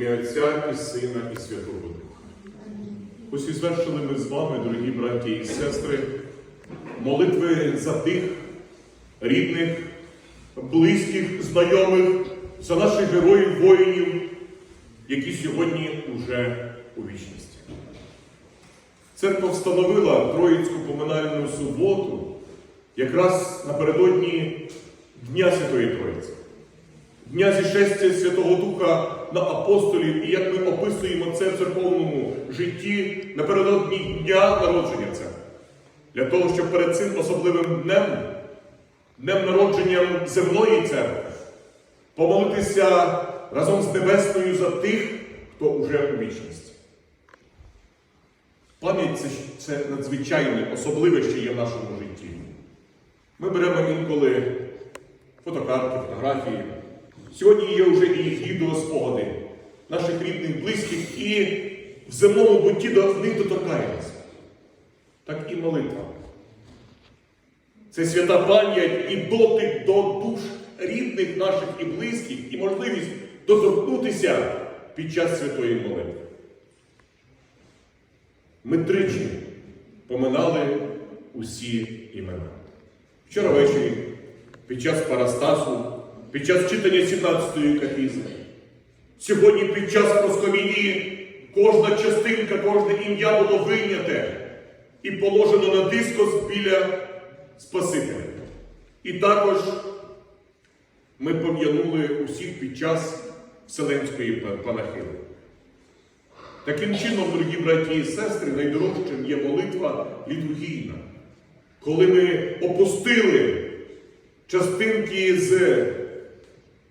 ім'я Отця і Сина і Святого Духа. Ось і звершили ми з вами, дорогі браті і сестри, молитви за тих рідних, близьких, знайомих, за наших героїв, воїнів, які сьогодні уже у вічності. Церква встановила Троїцьку поминальну суботу якраз напередодні Дня Святої Троїці. Дня зішестя Святого Духа на апостолів, і як ми описуємо це в церковному житті напередодні дня народження церкви. Для того, щоб перед цим особливим днем, днем народженням земної церкви, помолитися разом з небесною за тих, хто уже у вічності. Пам'ять це, це надзвичайне, особливе, що є в нашому житті. Ми беремо інколи фотокартки, фотографії. Сьогодні є вже і відео спогади наших рідних, близьких, і в земному бутті до них доторкаємося. Так і молитва. Це свята пам'ять і дотик до душ рідних наших і близьких, і можливість доторкнутися під час святої молитви. Ми тричі поминали усі імена. Вчора ввечері, під час парастасу, під час читання 17-ї кафізми. Сьогодні під час просковідії кожна частинка, кожне ім'я було вийняте і положено на дискос біля Спасителя. І також ми пом'янули усіх під час Вселенської панахиди. Таким чином, дорогі браті і сестри, найдорожчим є молитва літургійна. Коли ми опустили частинки з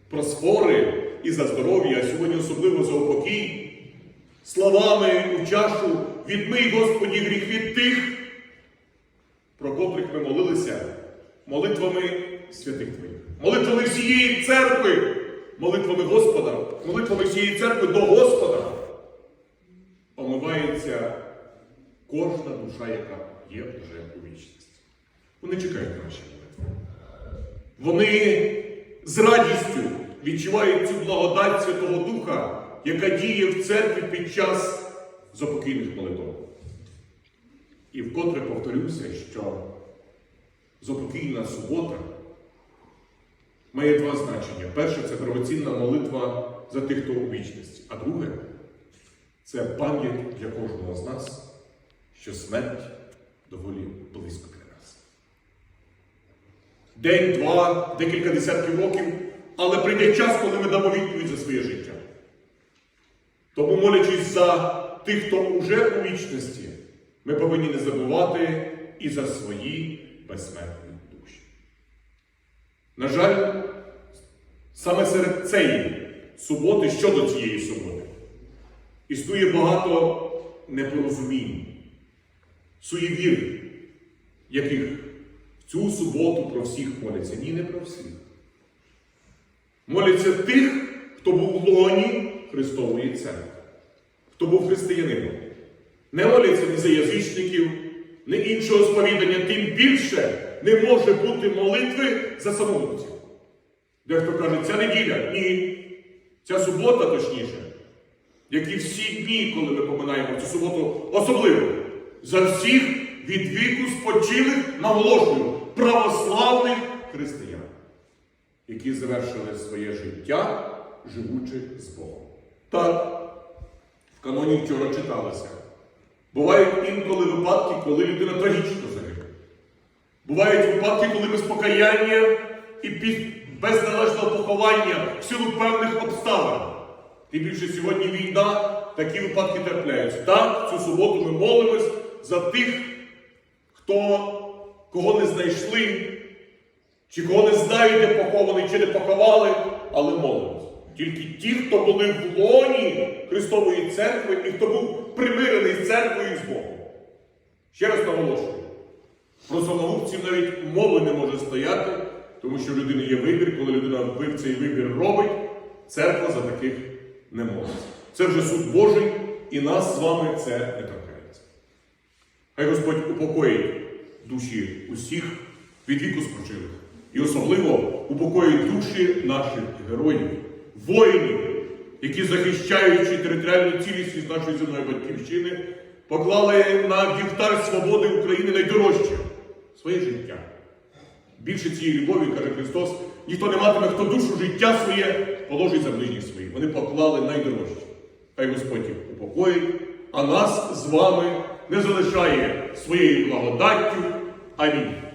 просфори і за здоров'я, а сьогодні особливо за упокій, словами у чашу відмий, Господі, гріх від тих, про котрих ми молилися, молитвами святих Твоїх, молитвами всієї церкви, молитвами Господа, молитвами всієї церкви до Господа. Омивається кожна душа, яка є вже у вічності. Вони чекають наші молитви. Вони з радістю відчувають цю благодать Святого Духа, яка діє в церкві під час запокійних молитв. І вкотре повторюся, що запокійна субота має два значення. Перше це дорогоцінна молитва за тих, хто у вічності, а друге це пам'ять для кожного з нас, що смерть доволі близько для нас. День, два, декілька десятків років, але прийде час, коли ми дамо відповідь за своє життя. Тому, молячись за тих, хто вже у вічності, ми повинні не забувати і за свої безсмертні душі. На жаль, саме серед цієї суботи, щодо цієї суботи, існує багато непорозумінь, суєвір, яких в цю суботу про всіх моляться. Ні, не про всіх. Моляться тих, хто був в лоні Христової церкви, хто був християнином. Не моляться ні за язичників, ні іншого сповідання, тим більше не може бути молитви за самогубців. Дехто каже, ця неділя, ні. Ця субота, точніше, як і всі дні, коли ми поминаємо цю суботу, особливо за всіх від віку спочилих, наголошую, православних християн, які завершили своє життя, живучи з Богом. Так, в каноні вчора читалося. Бувають інколи випадки, коли людина трагічно загине. Бувають випадки, коли без покаяння і без належного поховання в силу певних обставин. Тим більше сьогодні війна, такі випадки трапляються. Так, цю суботу ми молимось за тих, хто кого не знайшли, чи кого не знають, де похований, чи не поховали, але молимось. Тільки ті, хто були в лоні Христової церкви і хто був примирений з церквою і з Богом. Ще раз наголошую, про самогубців навіть мови не може стояти, тому що в людини є вибір, коли людина вбив цей вибір робить, церква за таких не молиться. Це вже суд Божий, і нас з вами це не торкається. Хай Господь упокоїть душі усіх від віку спочилих. І особливо упокоїть душі наших героїв, воїнів, які, захищаючи територіальну цілісність нашої земної батьківщини, поклали на вівтар свободи України найдорожче своє життя. Більше цієї любові, каже Христос, ніхто не матиме, хто душу життя своє положить за ближніх своїх. Вони поклали найдорожче. Хай Господь їх упокоїть, а нас з вами не залишає своєю благодаттю. Амінь.